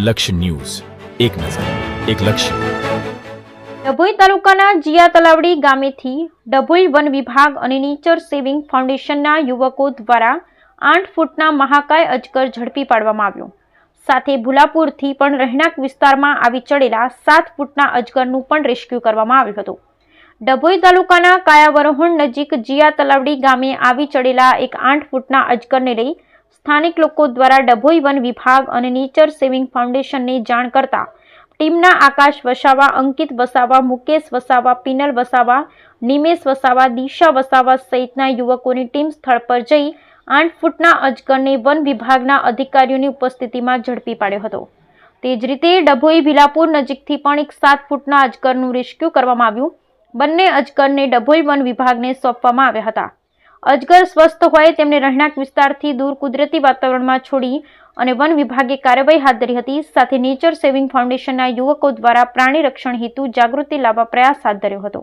લક્ષ્ય ન્યૂઝ. એક નજર, એક લક્ષ્ય. ડભોઈ તાલુકાના જીયા તલાવડી ગામેથી ડભોઈ વન વિભાગ અને નેચર સેવિંગ ફાઉન્ડેશનના યુવકો દ્વારા આઠ ફૂટના મહાકાય અજગર ઝડપી પાડવામાં આવ્યો. સાથે ભુલાપુરથી પણ રહેણાંક વિસ્તારમાં આવી ચડેલા સાત ફૂટના અજગરનું પણ રેસ્ક્યુ કરવામાં આવ્યું હતું. ડભોઈ તાલુકાના કાયાવરોહણ નજીક જીયા તલાવડી ગામે આવી ચડેલા એક આઠ ફૂટના અજગરને લઈ સ્થાનિક લોકો દ્વારા ડભોઈ વન વિભાગ અને નેચર સેવિંગ ફાઉન્ડેશનને જાણ કરતા ટીમના આકાશ વસાવા, અંકિત વસાવા, મુકેશ વસાવા, પિનલ વસાવા, નિમેશ વસાવા, દિશા વસાવા સહિતના યુવકોની ટીમ સ્થળ પર જઈ આઠ ફૂટના અજગરને વન વિભાગના અધિકારીઓની ઉપસ્થિતિમાં ઝડપી પાડ્યો હતો. તે જ રીતે ડભોઈ ભીલાપુર નજીકથી પણ એક સાત ફૂટના અજગરનું રેસ્ક્યુ કરવામાં આવ્યું. બંને અજગરને ડભોઈ વન વિભાગને સોંપવામાં આવ્યા હતા. અજગર સ્વસ્થ હોય તેમને રહેણાંક વિસ્તારથી દૂર કુદરતી વાતાવરણમાં છોડી અને વન વિભાગે કાર્યવાહી હાથ ધરી હતી. સાથે નેચર સેવિંગ ફાઉન્ડેશનના યુવકો દ્વારા પ્રાણી રક્ષણ હેતુ જાગૃતિ લાવવા પ્રયાસ હાથ ધર્યો હતો.